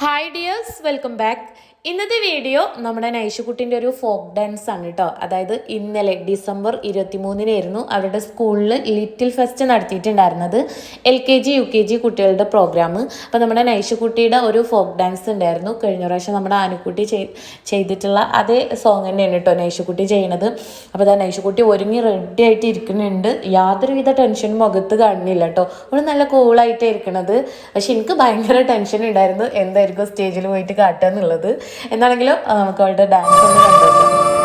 Hi dears welcome back ഇന്നത്തെ video നമ്മുടെ നൈഷുക്കുട്ടിന്റെ ഒരു ഫോക്ക് ഡാൻസ് ആണ് കേട്ടോ അതായത് ഇന്നലെ ഡിസംബർ ഇരുപത്തി മൂന്നിനായിരുന്നു അവരുടെ സ്കൂളിൽ little fest നടത്തിയിട്ടുണ്ടായിരുന്നത്. L K G U K G കുട്ടികളുടെ പ്രോഗ്രാം അപ്പോൾ നമ്മുടെ നൈഷുക്കുട്ടിയുടെ ഒരു ഫോക്ക് ഡാൻസ് ഉണ്ടായിരുന്നു. കഴിഞ്ഞ പ്രാവശ്യം നമ്മുടെ ആനക്കുട്ടി ചെയ്തിട്ടുള്ള അതേ സോങ് തന്നെയാണ് കേട്ടോ നൈഷുക്കുട്ടി ചെയ്യണത്. അപ്പോൾ അതാ നൈഷുക്കുട്ടി ഒരുങ്ങി റെഡി ആയിട്ട് ഇരിക്കുന്നുണ്ട്. യാതൊരുവിധ ടെൻഷനും മുഖത്ത് കാണുന്നില്ല കേട്ടോ അവൾ നല്ല കൂളായിട്ടാണ് ഇരിക്കണത്. പക്ഷെ എനിക്ക് ഭയങ്കര ടെൻഷൻ ഉണ്ടായിരുന്നു. എന്തായിരിക്കും സ്റ്റേജിൽ പോയിട്ട് കാട്ടുക എന്നുള്ളത്. എന്നാണെങ്കിലും നമുക്ക് അവളുടെ ഡാൻസ് ഒന്ന് കണ്ടോക്കാം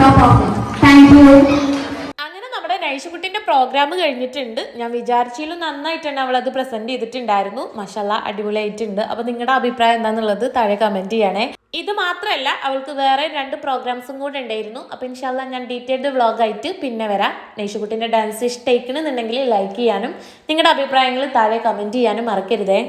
top of it. അങ്ങനെ നമ്മുടെ നൈഷുകുട്ടിന്റെ പ്രോഗ്രാം കഴിഞ്ഞിട്ടുണ്ട്. ഞാൻ വിചാരിച്ചതിലും നന്നായിട്ടാണ് അവൾ അത് പ്രസന്റ് ചെയ്തിട്ടുണ്ടായിരുന്നു. മഷാല അടിപൊളിയായിട്ടുണ്ട്. അപ്പൊ നിങ്ങളുടെ അഭിപ്രായം എന്താണെന്നുള്ളത് താഴെ കമന്റ് ചെയ്യണേ. ഇത് മാത്രമല്ല അവൾക്ക് വേറെ രണ്ട് പ്രോഗ്രാംസും കൂടെ ഉണ്ടായിരുന്നു. അപ്പോൾ ഇൻഷാല്ല ഞാൻ ഡീറ്റെയിൽഡ് വ്ളോഗായിട്ട് പിന്നെ വരാം. നൈഷുക്കുട്ടിന്റെ ഡാൻസ് ഇഷ്ടമായിക്കണമെന്നുണ്ടെങ്കിൽ ലൈക്ക് ചെയ്യാനും നിങ്ങളുടെ അഭിപ്രായങ്ങൾ താഴെ കമന്റ് ചെയ്യാനും മറക്കരുതേ.